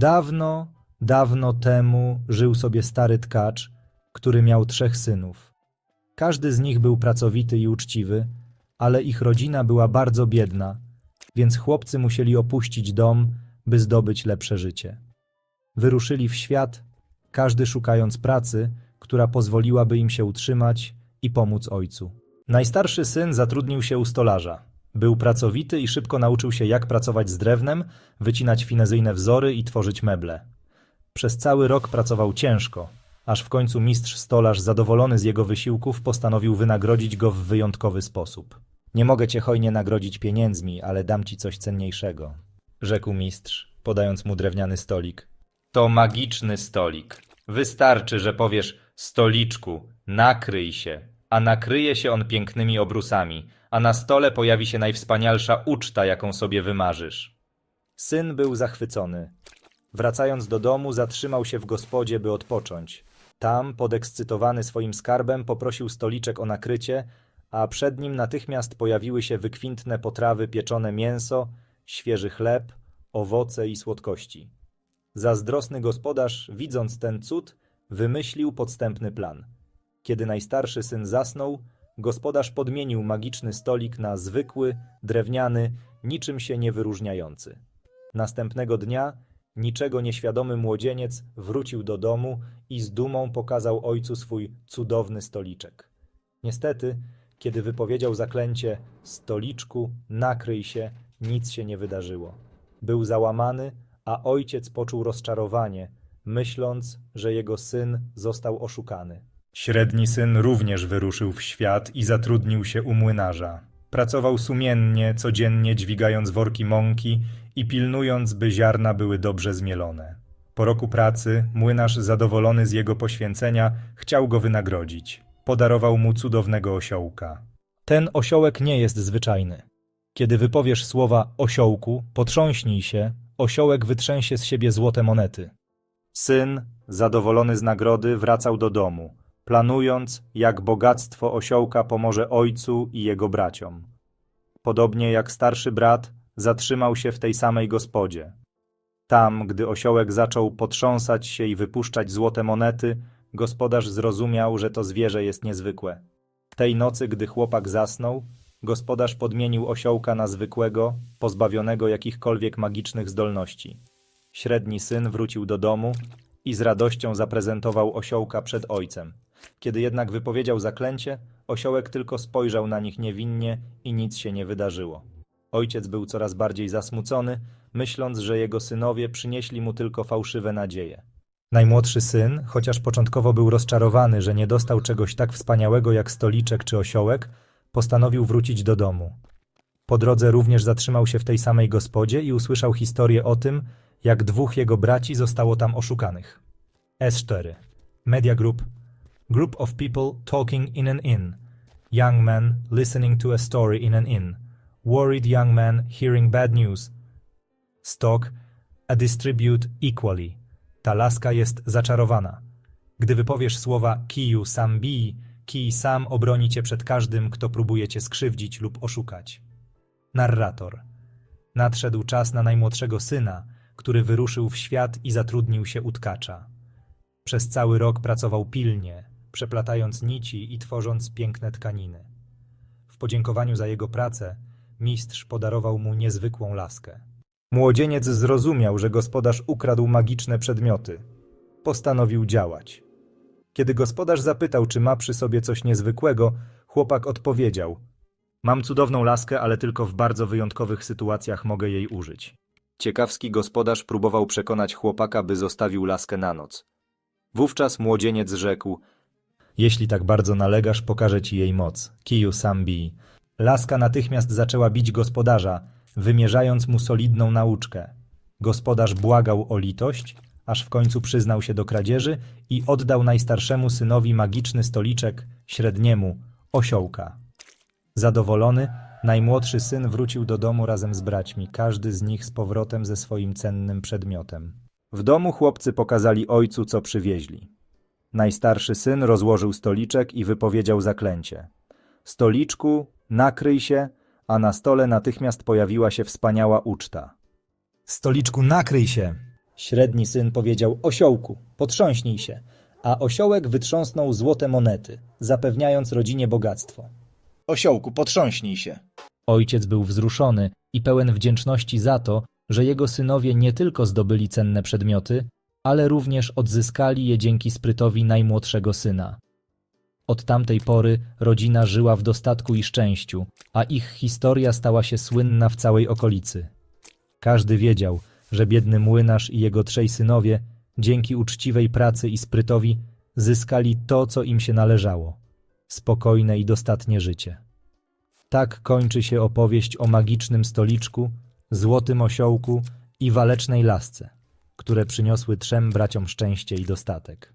Dawno, dawno temu żył sobie stary tkacz, który miał trzech synów. Każdy z nich był pracowity i uczciwy, ale ich rodzina była bardzo biedna, więc chłopcy musieli opuścić dom, by zdobyć lepsze życie. Wyruszyli w świat, każdy szukając pracy, która pozwoliłaby im się utrzymać i pomóc ojcu. Najstarszy syn zatrudnił się u stolarza. Był pracowity i szybko nauczył się, jak pracować z drewnem, wycinać finezyjne wzory i tworzyć meble. Przez cały rok pracował ciężko, aż w końcu mistrz stolarz, zadowolony z jego wysiłków, postanowił wynagrodzić go w wyjątkowy sposób. Nie mogę cię hojnie nagrodzić pieniędzmi, ale dam ci coś cenniejszego, rzekł mistrz, podając mu drewniany stolik. To magiczny stolik. Wystarczy, że powiesz stoliczku, nakryj się, a nakryje się on pięknymi obrusami, a na stole pojawi się najwspanialsza uczta, jaką sobie wymarzysz. Syn był zachwycony. Wracając do domu, zatrzymał się w gospodzie, by odpocząć. Tam, podekscytowany swoim skarbem, poprosił stoliczek o nakrycie, a przed nim natychmiast pojawiły się wykwintne potrawy, pieczone mięso, świeży chleb, owoce i słodkości. Zazdrosny gospodarz, widząc ten cud, wymyślił podstępny plan. Kiedy najstarszy syn zasnął, gospodarz podmienił magiczny stolik na zwykły, drewniany, niczym się nie wyróżniający. Następnego dnia niczego nieświadomy młodzieniec wrócił do domu i z dumą pokazał ojcu swój cudowny stoliczek. Niestety, kiedy wypowiedział zaklęcie stoliczku, nakryj się, nic się nie wydarzyło. Był załamany, a ojciec poczuł rozczarowanie, myśląc, że jego syn został oszukany. Średni syn również wyruszył w świat i zatrudnił się u młynarza. Pracował sumiennie, codziennie dźwigając worki mąki i pilnując, by ziarna były dobrze zmielone. Po roku pracy młynarz, zadowolony z jego poświęcenia, chciał go wynagrodzić. Podarował mu cudownego osiołka. Ten osiołek nie jest zwyczajny. Kiedy wypowiesz słowa osiołku, potrząśnij się, osiołek wytrzęsie z siebie złote monety. Syn, zadowolony z nagrody, wracał do domu, planując, jak bogactwo osiołka pomoże ojcu i jego braciom. Podobnie jak starszy brat, zatrzymał się w tej samej gospodzie. Tam, gdy osiołek zaczął potrząsać się i wypuszczać złote monety, gospodarz zrozumiał, że to zwierzę jest niezwykłe. Tej nocy, gdy chłopak zasnął, gospodarz podmienił osiołka na zwykłego, pozbawionego jakichkolwiek magicznych zdolności. Średni syn wrócił do domu i z radością zaprezentował osiołka przed ojcem. Kiedy jednak wypowiedział zaklęcie, osiołek tylko spojrzał na nich niewinnie i nic się nie wydarzyło. Ojciec był coraz bardziej zasmucony, myśląc, że jego synowie przynieśli mu tylko fałszywe nadzieje. Najmłodszy syn, chociaż początkowo był rozczarowany, że nie dostał czegoś tak wspaniałego jak stoliczek czy osiołek, postanowił wrócić do domu. Po drodze również zatrzymał się w tej samej gospodzie i usłyszał historię o tym, jak dwóch jego braci zostało tam oszukanych. S4. Media Group. Group of people talking in an inn. Young man listening to a story in an inn. Worried young man hearing bad news. Stock. A distribute equally. Ta laska jest zaczarowana. Gdy wypowiesz słowa kiju sam bi, kij sam obroni cię przed każdym, kto próbuje cię skrzywdzić lub oszukać. Narrator. Nadszedł czas na najmłodszego syna, który wyruszył w świat i zatrudnił się u tkacza. Przez cały rok pracował pilnie, przeplatając nici i tworząc piękne tkaniny. W podziękowaniu za jego pracę mistrz podarował mu niezwykłą laskę. Młodzieniec zrozumiał, że gospodarz ukradł magiczne przedmioty. Postanowił działać. Kiedy gospodarz zapytał, czy ma przy sobie coś niezwykłego, chłopak odpowiedział: Mam cudowną laskę, ale tylko w bardzo wyjątkowych sytuacjach mogę jej użyć. Ciekawski gospodarz próbował przekonać chłopaka, by zostawił laskę na noc. Wówczas młodzieniec rzekł: Jeśli tak bardzo nalegasz, pokażę ci jej moc. Kiju Sambi. Laska natychmiast zaczęła bić gospodarza, wymierzając mu solidną nauczkę. Gospodarz błagał o litość, aż w końcu przyznał się do kradzieży i oddał najstarszemu synowi magiczny stoliczek, średniemu osiołka. Zadowolony, najmłodszy syn wrócił do domu razem z braćmi, każdy z nich z powrotem ze swoim cennym przedmiotem. W domu chłopcy pokazali ojcu, co przywieźli. Najstarszy syn rozłożył stoliczek i wypowiedział zaklęcie. Stoliczku, nakryj się, a na stole natychmiast pojawiła się wspaniała uczta. Stoliczku, nakryj się! Średni syn powiedział osiołku, potrząśnij się, a osiołek wytrząsnął złote monety, zapewniając rodzinie bogactwo. Osiołku, potrząśnij się. Ojciec był wzruszony i pełen wdzięczności za to, że jego synowie nie tylko zdobyli cenne przedmioty, ale również odzyskali je dzięki sprytowi najmłodszego syna. Od tamtej pory rodzina żyła w dostatku i szczęściu, a ich historia stała się słynna w całej okolicy. Każdy wiedział, że biedny młynarz i jego trzej synowie, dzięki uczciwej pracy i sprytowi, zyskali to, co im się należało spokojne i dostatnie życie. Tak kończy się opowieść o magicznym stoliczku, złotym osiołku i walecznej lasce, które przyniosły trzem braciom szczęście i dostatek.